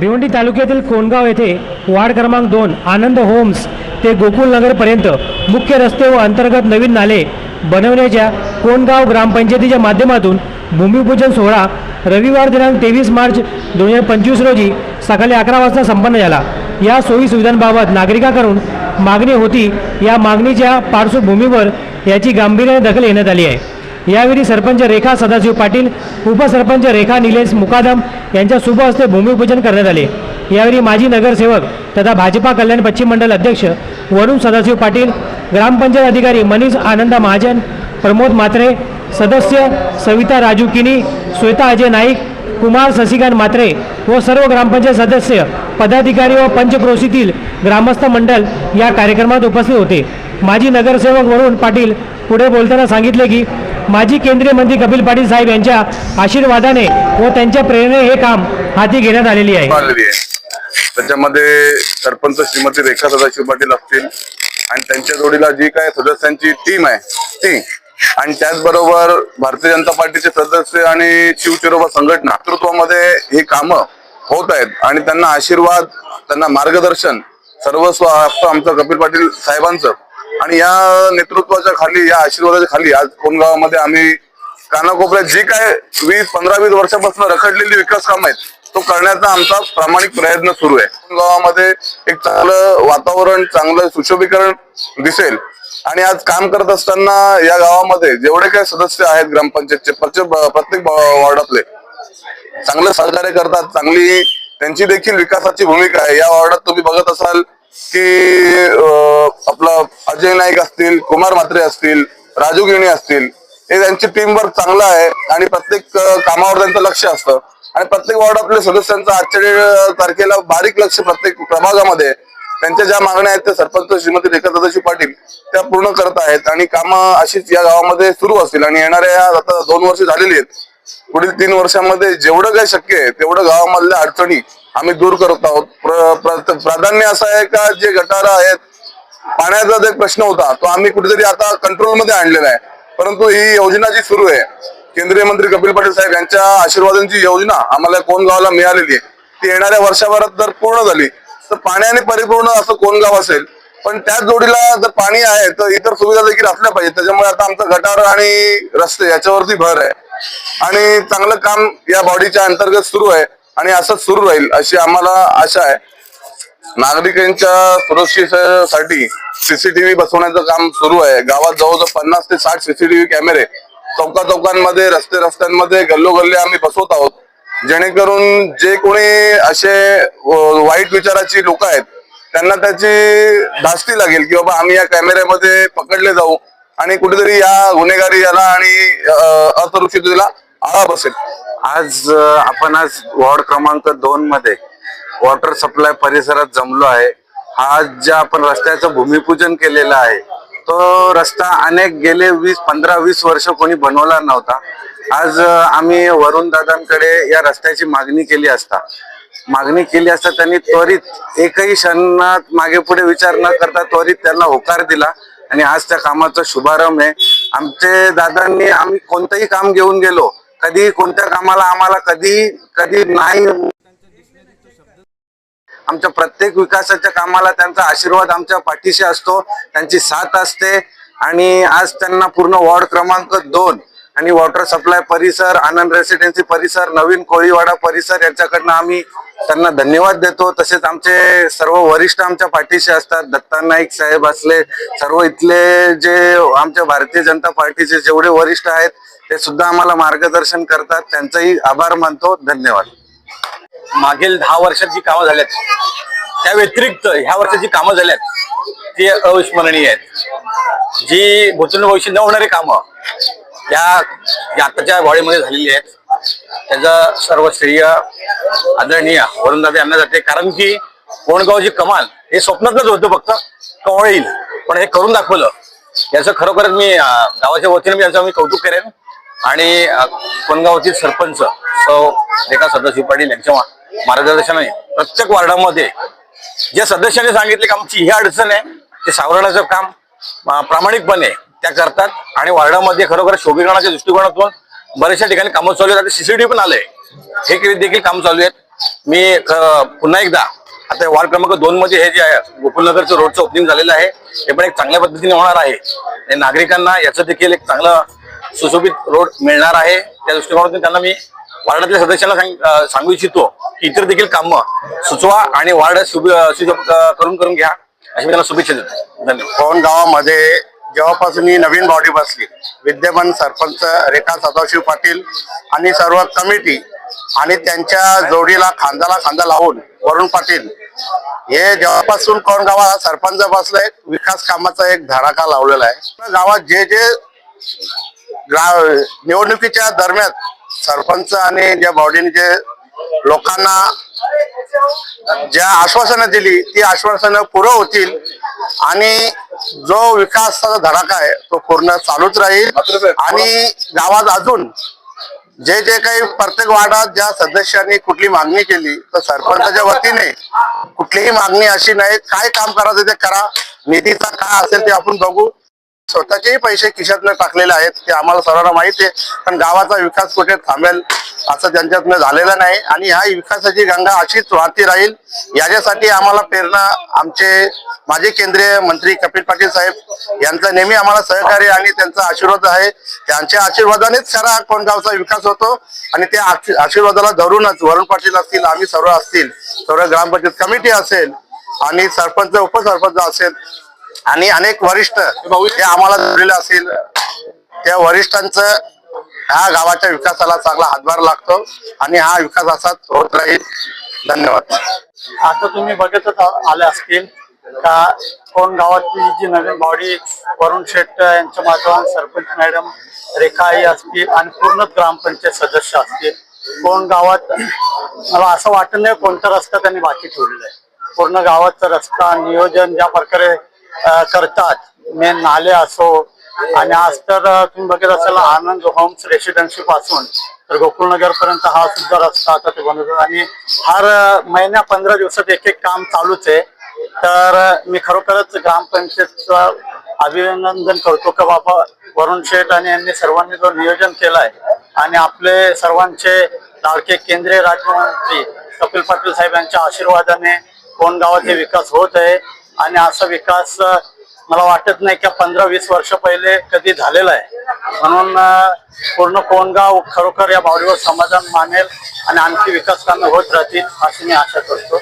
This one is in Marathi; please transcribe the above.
भिवंडी तालुक्यातील कोणगाव येथे वार्ड क्रमांक दोन आनंद होम्स ते गोकुलनगरपर्यंत मुख्य रस्ते व अंतर्गत नवीन नाले बनवण्याच्या कोणगाव ग्रामपंचायतीच्या माध्यमातून भूमिपूजन सोहळा रविवार दिनांक तेवीस मार्च दोन हजार पंचवीस रोजी सकाळी अकरा वाजता संपन्न झाला. या सोयी सुविधांबाबत नागरिकांकडून मागणी होती. या मागणीच्या पार्श्वभूमीवर याची गांभीर्याने दखल घेण्यात आली आहे. यावेळी सरपंच रेखा सदाशिव पाटील उपसरपंच रेखा निलेश मुकादम यांच्या शुभ हस्ते भूमिपूजन करण्यात आले. यावेळी माजी नगरसेवक तथा भाजपा कल्याण पश्चिम मंडल अध्यक्ष वरुण सदाशिव पाटील ग्रामपंचायत अधिकारी मनीष आनंदा महाजन प्रमोद मात्रे सदस्य सविता राजू किनी श्वेता अजय नाईक कुमार शशिकांत मात्रे व सर्व ग्रामपंचायत सदस्य पदाधिकारी व पंचक्रोशीतील ग्रामस्थ मंडल या कार्यक्रमात उपस्थित होते. माजी नगरसेवक वरुण पाटील पुढे बोलताना सांगितले की माजी केंद्रीय मंत्री कपिल पाटील साहेब यांच्या आशीर्वादाने व त्यांच्या प्रेरणेने हे काम हाती घेण्यात आलेली आहे. आलेली आहे. त्याच्यामध्ये सरपंच श्रीमती रेखा सदाशिव पाटील असतील आणि त्यांच्या जोडीला जी काय सदस्यांची टीम आहे ती. आणि त्याचबरोबर भारतीय जनता पार्टीचे सदस्य आणि शिवचिरोबा संघटना नेतृत्वामध्ये ही कामं होत आहेत. आणि त्यांना आशीर्वाद त्यांना मार्गदर्शन सर्वस्व असतं आमचं कपिल पाटील साहेबांचं आणि या नेतृत्वाच्या खाली या आशीर्वादाच्या खाली आज कोणगावामध्ये आम्ही कानाकोपऱ्यात जी काय वीस पंधरा वीस वर्षापासून रखडलेली विकास काम आहेत तो करण्याचा आमचा प्रामाणिक प्रयत्न सुरू आहे. कोणगावामध्ये एक चांगलं वातावरण चांगलं सुशोभीकरण दिसेल. आणि आज काम करत असताना या गावामध्ये जेवढे काही सदस्य आहेत ग्रामपंचायतचे प्रत्येक प्रत्येक वॉर्डातले चांगलं सहकार्य करतात चांगली त्यांची देखील विकासाची भूमिका आहे. या वॉर्डात तुम्ही बघत असाल की आपला आपलं अजय नाईक असतील कुमार म्हात्रे असतील राजू गिणी असतील हे त्यांची टीम वर्क चांगलं आहे आणि प्रत्येक कामावर त्यांचं लक्ष असतं. आणि प्रत्येक वॉर्डातल्या सदस्यांचं आजच्या तारखेला बारीक लक्ष प्रत्येक प्रभागामध्ये त्यांच्या ज्या मागण्या आहेत त्या सरपंच श्रीमती रेखा सदाशिव पाटील त्या पूर्ण करत आहेत. आणि कामं अशीच या गावामध्ये सुरू असतील आणि येणाऱ्या आता दोन वर्ष झालेली आहेत. पुढील तीन वर्षामध्ये जेवढं काही शक्य आहे तेवढं गावामधल्या अडचणी आम्ही दूर करत आहोत. प्र- प्राधान्य असं आहे का जे गटार आहेत पाण्याचा जे एक प्रश्न होता. तो आम्ही कुठेतरी आता कंट्रोलमध्ये आणलेला आहे. परंतु ही योजना जी सुरू आहे केंद्रीय मंत्री कपिल पाटील साहेब यांच्या आशीर्वादांची योजना आम्हाला कोण गावाला मिळालेली आहे. ती येणाऱ्या वर्षभरात जर पूर्ण झाली तर पाण्याने परिपूर्ण असं कोण गाव असेल. पण त्याच जोडीला जर पाणी आहे तर इतर सुविधा देखील असल्या पाहिजे त्याच्यामुळे आता आमचं गटार आणि रस्ते याच्यावरती भर आहे. आणि चांगलं काम या बॉडीच्या अंतर्गत सुरू आहे. आणि असंच सुरू राहील अशी आम्हाला आशा आहे. नागरिकांच्या सुरक्षेसाठी सीसीटीव्ही बसवण्याचं काम सुरू आहे. गावात जवळजवळ पन्नास ते साठ सीसीटीव्ही कॅमेरे चौका चौकांमध्ये रस्ते रस्त्यांमध्ये गल्लोगल्ले आम्ही बसवत आहोत. जेणेकरून जे कोणी असे वाईट विचाराची लोक आहेत त्यांना त्याची धास्ती लागेल की बाबा आम्ही या कॅमेऱ्यामध्ये पकडले जाऊ आणि कुठेतरी या गुन्हेगारी याला आणि अं, असुरक्षिततेला आळा बसेल. आज आपण आज वॉर्ड क्रमांक दोन मध्ये वॉटर सप्लाय परिसरात जमलो आहे. हा ज्या आपण रस्त्याचं भूमिपूजन केलेलं आहे तो रस्ता अनेक गेले वीस पंधरा वीस वर्ष कोणी बनवला नव्हता. आज आम्ही वरुण दादांकडे या रस्त्याची मागणी केली असता. मागणी केली असता त्यांनी त्वरित एकही क्षणात मागे पुढे विचार न करता त्वरित त्यांना होकार दिला आणि आज त्या कामाचा शुभारंभ आहे. आमचे दादांनी आम्ही कोणतंही काम घेऊन गेलो कधी कोणत्या कामाला आम्हाला कधी कधी नाही. आमच्या प्रत्येक विकासाच्या कामाला त्यांचा आशीर्वाद आमच्या पाठीशी असतो त्यांची साथ असते. आणि आज त्यांना पूर्ण वॉर्ड क्रमांक दोन आणि वॉटर सप्लाय परिसर आनंद रेसिडेन्सी परिसर नवीन कोळीवाडा परिसर यांच्याकडनं आम्ही त्यांना धन्यवाद देतो. तसेच आमचे सर्व वरिष्ठ आमच्या पाठीशी असतात. दत्ता नाईक साहेब असले सर्व इथले जे आमच्या भारतीय जनता पार्टीचे जेवढे वरिष्ठ आहेत ते सुद्धा आम्हाला मार्गदर्शन करतात. त्यांचाही आभार मानतो. धन्यवाद. मागील दहा वर्षात जी कामं झाल्यात त्या व्यतिरिक्त ह्या वर्षात जी कामं झाल्यात ती अविस्मरणीय आहेत. जी भूतून भविष्य न होणारी कामं या आताच्या बॉडीमध्ये झालेली आहेत. त्याचा सर्व श्रेय आदरणीय वरुणदादा यांना जाते. कारण की कोणगावची कमाल हे स्वप्नातच होतं फक्त. कवळील. पण हे करून दाखवलं. याचं खरोखरच मी गावाच्या वतीने मी याचं मी कौतुक करेन. आणि अं, कोणगावचे सरपंच सौ रेखा सदाशिव पाटील यांच्या मार्गदर्शनाने प्रत्येक वार्डामध्ये ज्या सदस्यांनी सांगितले की आमची ही अडचण आहे ते सावरण्याचं काम प्रामाणिकपणे त्या करतात. आणि वार्डामध्ये खरोखर शोभीकरणाच्या दृष्टिकोनातून बऱ्याचशा ठिकाणी कामं चालू आहेत. सीसीटीव्ही पण आलंय. हे के- देखील काम चालू आहेत. मी पुन्हा एकदा आता वार्ड क्रमांक दोन मध्ये हे जे आहे गोकुलनगरचं रोडचं ओपनिंग झालेलं आहे. हे पण एक चांगल्या पद्धतीने होणार आहे. नागरिकांना याचं देखील एक चांगलं सुशोभित रोड मिळणार आहे. त्या दृष्टिकोनातून त्यांना मी वार्डातल्या सदस्यांना सांग- सांगू इच्छितो की इतर देखील कामं सुचवा आणि वार्ड सुब- करून करून घ्या. अशी मी त्यांना शुभेच्छा देतो. धन्यवाद. गावामध्ये जेव्हापासून ही नवीन बॉडी बसली विद्यमान सरपंच रेखा सदाशिव पाटील आणि सर्व कमिटी आणि त्यांच्या जोडीला खांद्याला खांदा लावून वरुण पाटील हे जेव्हापासून कोण गावाला सरपंच बसला एक विकास कामाचा एक धडाका लावलेला आहे. गावात जे जे निवडणुकीच्या दरम्यान सरपंच आणि ज्या बॉडीने जे लोकांना ज्या आश्वासनं दिली ती आश्वासनं पुरं होतील आणि जो विकासाचा धडाका आहे तो पूर्ण चालूच राहील. आणि गावात अजून जे जे काही प्रत्येक वार्डात ज्या सदस्यांनी कुठली मागणी केली तर सरपंचाच्या वतीने कुठलीही मागणी अशी नाही. काय काम करायचं ते करा. निधीचा काय असेल ते आपण बघू. स्वतःचेही पैसे खिशातनं टाकलेले आहेत ते आम्हाला सर्वांना माहिती आहे. पण गावाचा विकास कुठे थांबेल असं त्यांच्यातनं झालेलं नाही. आणि ह्या विकासाची गंगा अशीच वाहती राहील याच्यासाठी आम्हाला प्रेरणा आमचे माजी केंद्रीय मंत्री कपिल पाटील साहेब यांचं नेहमी आम्हाला सहकार्य आणि त्यांचा आशीर्वाद आहे. त्यांच्या आशीर्वादानेच सारा कोणगावचा विकास होतो आणि त्या आशीर्वादाला धरूनच वरुण पाटील असतील आम्ही सर्व असतील सर्व ग्रामपंचायत कमिटी असेल आणि सरपंच उपसरपंच असेल आणि अनेक वरिष्ठ जे आम्हाला जोडलेले असेल त्या वरिष्ठांचं ह्या गावाच्या विकासाला चांगला हातभार लागतो आणि हा विकास असाच होत राहील. धन्यवाद. आता तुम्ही बघतच आले असतील का कोण गावातली जी नवीन बॉडी वरुण शेट यांच्या माध्यमात सरपंच मॅडम रेखाई असतील आणि पूर्ण ग्रामपंचायत सदस्य असतील कोण गावात मला असं वाटत नाही कोणता रस्ता त्यांनी बाकी ठेवलेला आहे. पूर्ण गावाचा रस्ता नियोजन ज्या प्रकारे करतात. मेन नाले असो आणि आज तर तुम्ही बघत असाल आनंद होम्स रेसिडेन्सी पासून तर गोकुळनगर पर्यंत हा सुद्धा रस्ता आता ते बनवतो आणि हर महिन्या पंधरा दिवसात एक एक काम चालूच आहे. तर मी खरोखरच ग्रामपंचायतचं अभिनंदन करतो का बाबा वरुण शेठ आणि यांनी सर्वांनी जो नियोजन केलाय आणि आपले सर्वांचे लाडके केंद्रीय राज्यमंत्री कपिल पाटील साहेब यांच्या आशीर्वादाने कोण गावाचे विकास होत आहे. आणि असा विकास मला वाटत नाही की पंधरा वीस वर्ष पहिले कधी झालेला आहे. म्हणून पूर्ण कोणगाव खरोखर या बावडीवर समाधान मानेल आणि आणखी विकास कामे होत राहतील अशी मी आशा करतो.